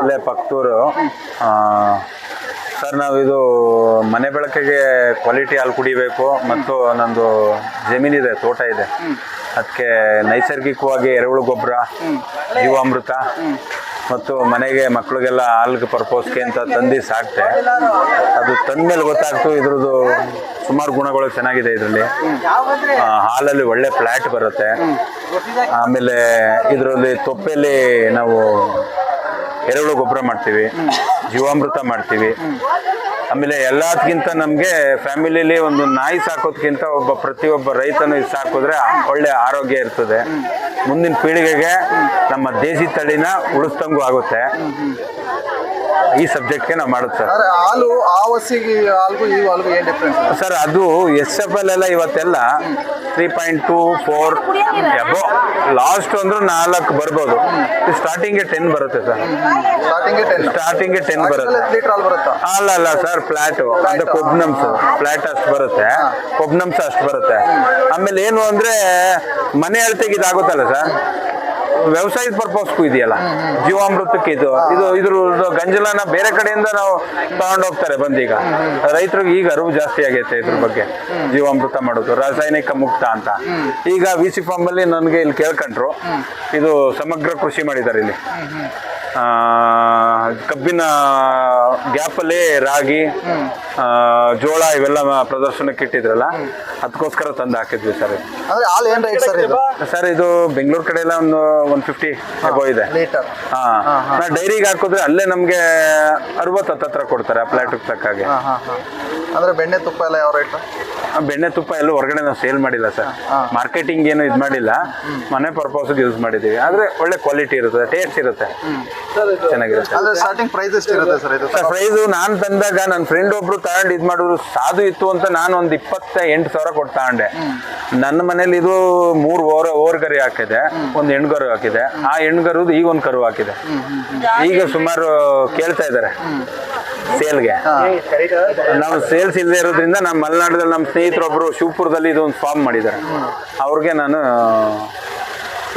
ಇಲ್ಲೇ ಪಕ್ತೂರು ಸರ್, ನಾವು ಇದು ಮನೆ ಬಳಕೆಗೆ ಕ್ವಾಲಿಟಿ ಹಾಲು ಕುಡಿಬೇಕು ಮತ್ತು ನಂದು ಜಮೀನಿದೆ ತೋಟ ಇದೆ. ಅದಕ್ಕೆ ನೈಸರ್ಗಿಕವಾಗಿ ಎರೆಹುಳು ಗೊಬ್ಬರ, ಜೀವಾಮೃತ ಮತ್ತು ಮನೆಗೆ ಮಕ್ಕಳಿಗೆಲ್ಲ ಹಾಲ್ಗೆ ಪರ್ಪೋಸ್ಗೆ ಅಂತ ತಂದು ಸಾಕ್ತೆ. ಅದು ತಂದ್ಮೇಲೆ ಗೊತ್ತಾಗ್ತು ಇದ್ರದ್ದು ಸುಮಾರು ಗುಣಗಳು ಚೆನ್ನಾಗಿದೆ ಇದರಲ್ಲಿ. ಹಾಲಲ್ಲಿ ಒಳ್ಳೆ ಫ್ಲ್ಯಾಟ್ ಬರುತ್ತೆ. ಆಮೇಲೆ ಇದರಲ್ಲಿ ತೊಪ್ಪೆಯಲ್ಲಿ ನಾವು ಎರೆಹುಳು ಗೊಬ್ಬರ ಮಾಡ್ತೀವಿ, ಜೀವಾಮೃತ ಮಾಡ್ತೀವಿ. ಆಮೇಲೆ ಎಲ್ಲದಕ್ಕಿಂತ ನಮಗೆ ಫ್ಯಾಮಿಲಿಲಿ ಒಂದು ನಾಯಿ ಸಾಕೋದ್ಕಿಂತ ಒಬ್ಬ ಪ್ರತಿಯೊಬ್ಬ ರೈತನು ಇದು ಸಾಕಿದ್ರೆ ಒಳ್ಳೆ ಆರೋಗ್ಯ ಇರ್ತದೆ. ಮುಂದಿನ ಪೀಳಿಗೆಗೆ ನಮ್ಮ ದೇಸಿ ತಳಿನ ಉಳಿಸ್ದಂಗೂ ಆಗುತ್ತೆ. ಈ ಸಬ್ಜೆಕ್ಟ್ಗೆ ನಾವು ಮಾಡುತ್ತೆ ಸರ್ ಹಾಲು ಆ ಹಾಲು ಹಾಲ್ಗೂ ಈ ಹಾಲ್ಗೂ ಏನು ಡಿಫ್ರೆನ್ಸ್ ಸರ್ ಅದು ಎಸ್ ಎಫ್ ಎಲ್ ಎಲ್ಲ ಇವತ್ತೆಲ್ಲ three point two four above last ಅಂದ್ರೆ ನಾಲ್ಕು ಬರ್ಬೋದು. ಸ್ಟಾರ್ಟಿಂಗ್ಗೆ ಟೆನ್ ಬರುತ್ತೆ ಸರ್ ಸ್ಟಾರ್ಟಿಂಗ್ ಟೆನ್ ಸ್ಟಾರ್ಟಿಂಗ್ಗೆ ಟೆನ್ ಬರುತ್ತೆ. ಲೀಟರ್ ಹಾಲು ಬರುತ್ತಾ? ಅಲ್ಲ ಅಲ್ಲ ಸರ್ ಫ್ಲಾಟ್ ಅಂದ್ರೆ ಕೊಬ್ನಮ್ಸ್ ಫ್ಲಾಟ್ ಅಷ್ಟು ಬರುತ್ತೆ. ಕೊಬ್ನಮ್ಸ್ ಅಷ್ಟು ಬರುತ್ತೆ. ಆಮೇಲೆ ಏನು ಅಂದ್ರೆ ಮನೆ ಅಳತೆಗೆ ಇದಾಗುತ್ತಲ್ಲ ಸರ್ ವ್ಯವಸಾಯದ ಪರ್ಪಸ್ಗೂ ಇದೆಯಲ್ಲ? ಜೀವಾಮೃತಕ್ಕೆ ಇದು. ಇದು ಇದ್ರ ಗಂಜಲನ ಬೇರೆ ಕಡೆಯಿಂದ ನಾವು ತಗೊಂಡೋಗ್ತಾರೆ ಬಂದೀಗ. ರೈತರಿಗೆ ಈಗ ಅರಿವು ಜಾಸ್ತಿ ಆಗೈತೆ ಇದ್ರ ಬಗ್ಗೆ. ಜೀವಾಮೃತ ಮಾಡೋದು, ರಾಸಾಯನಿಕ ಮುಕ್ತ ಅಂತ. ಈಗ ವಿ ಸಿ ಫಾರ್ಮ್ ಅಲ್ಲಿ ನನಗೆ ಇಲ್ಲಿ ಕೇಳ್ಕೊಂಡ್ರು. ಇದು ಸಮಗ್ರ ಕೃಷಿ ಮಾಡಿದ್ದಾರೆ ಇಲ್ಲಿ. ಕಬ್ಬಿನ ಗ್ಯಾಪಲ್ಲಿ ರಾಗಿ ಜೋಳ ಇವೆಲ್ಲ ಪ್ರದರ್ಶನಕ್ಕೆ ಇಟ್ಟಿದ್ರಲ್ಲ ಅದಕ್ಕೋಸ್ಕರ ತಂದು ಹಾಕಿದ್ವಿ ಸರ್. ಅಂದ್ರೆ ಹಾಲು ಏನ್ ರೇಟ್ ಸರ್ ಇದು? ಸರ್ ಇದು ಬೆಂಗಳೂರು ಕಡೆ ಎಲ್ಲ ಒಂದು ಒನ್ ಫಿಫ್ಟಿ ಅಬೋ ಇದೆ. ಲೀಟರ್ ಹಾ ನಾ ಡೈರಿಗೆ ಹಾಕಿದ್ರೆ ಅಲ್ಲೇ ನಮಗೆ ಅರವತ್ತು ಹತ್ತತ್ರ ಕೊಡ್ತಾರೆ ಆ ಪ್ಲಾಟಿಗೆ ತಕ್ಕಾಗೆ ಅಂದ್ರೆ ಬೆಣ್ಣೆ ತುಪ್ಪ ಎಲ್ಲ ಯಾವ ರೇಟ್ ಬೆಣ್ಣೆ ತುಪ್ಪ ಎಲ್ಲೂ ಹೊರಗಡೆ ನಾವು ಸೇಲ್ ಮಾಡಿಲ್ಲ ಸರ್. ಮಾರ್ಕೆಟಿಂಗ್ ಏನು ಇದು ಮಾಡಿಲ್ಲ. ಮನೆ ಪರ್ಪಸ್ಗೆ ಯೂಸ್ ಮಾಡಿದ್ದೀವಿ ಆದರೆ ಒಳ್ಳೆ ಕ್ವಾಲಿಟಿ ಇರುತ್ತೆ ಟೇಸ್ಟ್ ಇರುತ್ತೆ. ಚೆನ್ನಾಗಿರುತ್ತೆ. ಅಂದ್ರೆ ಸ್ಟಾರ್ಟಿಂಗ್ ಪ್ರೈಸ್ ಎಷ್ಟು ಇರುತ್ತೆ ಸರ್ ಇದು? ಸರ್ ಪ್ರೈಸು ನಾನು ತಂದಾಗ ನನ್ನ ಫ್ರೆಂಡ್ ಒಬ್ರು ತಗೊಂಡು ಇದು ಮಾಡಿದ್ರು ಸಾಧು ಇತ್ತು ಅಂತ ನಾನು ಒಂದು ಇಪ್ಪತ್ತ ಎಂಟು ಸಾವಿರ ಕೊಟ್ಟು ತಗೊಂಡೆ. ನನ್ನ ಮನೇಲಿ ಇದು ಮೂರು ಓರ್ ಓರ್ ಗರಿ ಹಾಕಿದೆ ಒಂದು ಹೆಣ್ಗರು ಹಾಕಿದೆ. ಆ ಹೆಣ್ಗರುದು ಈಗ ಒಂದು ಕರು ಹಾಕಿದೆ. ಈಗ ಸುಮಾರು ಕೇಳ್ತಾ ಇದ್ದಾರೆ ಸೇಲ್ಗೆ. ನಾವು ಸೇಲ್ಸ್ ಇಲ್ಲದೆ ಇರೋದ್ರಿಂದ ನಮ್ಮ ಮಲೆನಾಡದಲ್ಲಿ ನಮ್ಮ ಸ್ನೇಹಿತರೊಬ್ಬರು ಶಿವಪುರದಲ್ಲಿ ಇದು ಒಂದು ಫಾರ್ಮ್ ಮಾಡಿದ್ದಾರೆ. ಅವ್ರಿಗೆ ನಾನು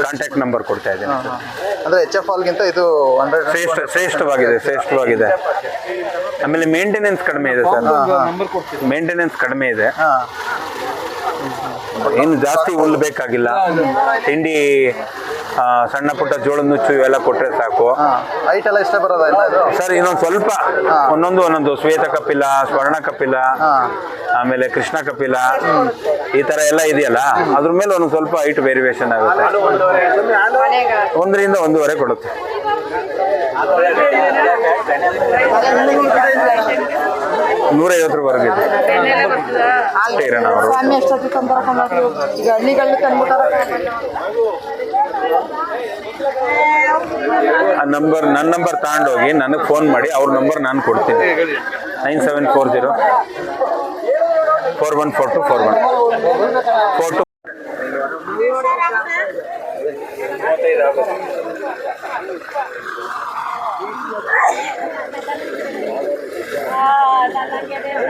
ಕಾಂಟ್ಯಾಕ್ಟ್ ನಂಬರ್ ಕೊಡ್ತಾ ಇದ್ದೀನಿ. ಅಂದ್ರೆ ಎಚ್ ಎಫ್ ಆಲ್ಗಿಂತ ಇದು ಹಂಡ್ರೆಡ್ ಶ್ರೇಷ್ಠ ಶ್ರೇಷ್ಠವಾಗಿದೆ ಶ್ರೇಷ್ಠವಾಗಿದೆ. ಆಮೇಲೆ ಮೇಂಟೆನೆನ್ಸ್ ಕಡಿಮೆ ಇದೆ ಸರ್. ಮೇಂಟೆನೆನ್ಸ್ ಕಡಿಮೆ ಇದೆ. ಏನು ಜಾಸ್ತಿ ಹುಲ್ಲು ಬೇಕಾಗಿಲ್ಲ. ತಿಂಡಿ ಸಣ್ಣ ಪುಟ್ಟ ಜೋಳದ ನುಚ್ಚು ಇವೆಲ್ಲ ಕೊಟ್ಟರೆ ಸಾಕು. ಹೈಟ್ ಎಲ್ಲ ಇಷ್ಟೇ ಬರೋದಾ ಸರ್ ಇನ್ನೊಂದು ಸ್ವಲ್ಪ. ಒಂದೊಂದು ಒಂದೊಂದು. ಶ್ವೇತ ಕಪಿಲ ಸ್ವರ್ಣ ಕಪಿಲ ಆಮೇಲೆ ಕೃಷ್ಣ ಕಪಿಲ. ಈ ತರ ಎಲ್ಲ ಇದೆಯಲ್ಲ ಅದ್ರ ಮೇಲೆ ಒಂದು ಸ್ವಲ್ಪ ಹೈಟ್ ವೇರಿಯೇಷನ್ ಆಗುತ್ತೆ. ಒಂದರಿಂದ ಒಂದೂವರೆ ಕೊಡುತ್ತೆ. ನೂರೈವತ್ತರವರೆಗೆ ಇದೆ ಅಷ್ಟೇ ಇರೋಣ ಅವರು. ಸ್ವಾಮಿ ಎಷ್ಟೊತ್ತಿಗೆ ತಂಬರಕೊಂಡ್ರು ಈಗ ಹಳ್ಳಿಗಳು ತಂದ್ಬಿಟ್ಟಾರ. ಆ ನಂಬರ್ ನನ್ನ ನಂಬರ್ ತಗೊಂಡೋಗಿ ನನಗೆ ಫೋನ್ ಮಾಡಿ ಅವ್ರ ನಂಬರ್ ನಾನು ಕೊಡ್ತೀನಿ. Nine seven four zero four one four two four one. Four two la, la, la,